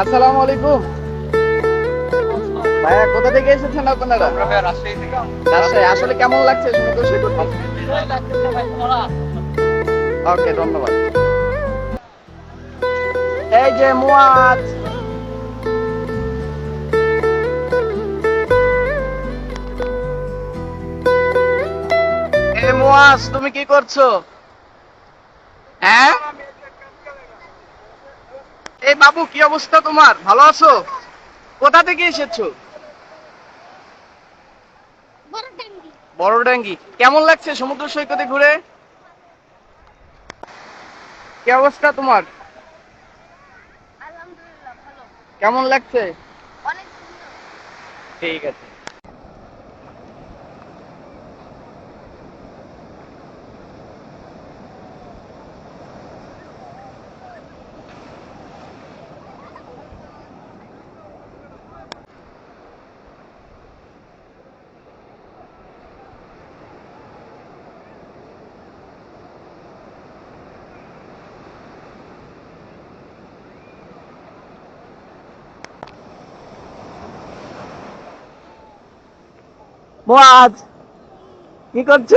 আসসালামু আলাইকুম। ভাইয়া, কোথা থেকে এসেছেন আপনারা? রাজশাহী। আসলে কেমন লাগছে? ওকে, ধন্যবাদ। এই যে মুয়াজ। মুয়াজ, তুমি কি করছ? এই বাবু কি অবস্থা তোমার? ভালো আছো? কোথা থেকে এসেছ? বড় ডাঙ্গি কেমন লাগছে সমুদ্র সৈকতে ঘুরে? কি অবস্থা তোমার? আলহামদুলিল্লাহ ভালো। কেমন লাগছে? অনেক সুন্দর। ঠিক আছে। মুয়াজ কি করছ?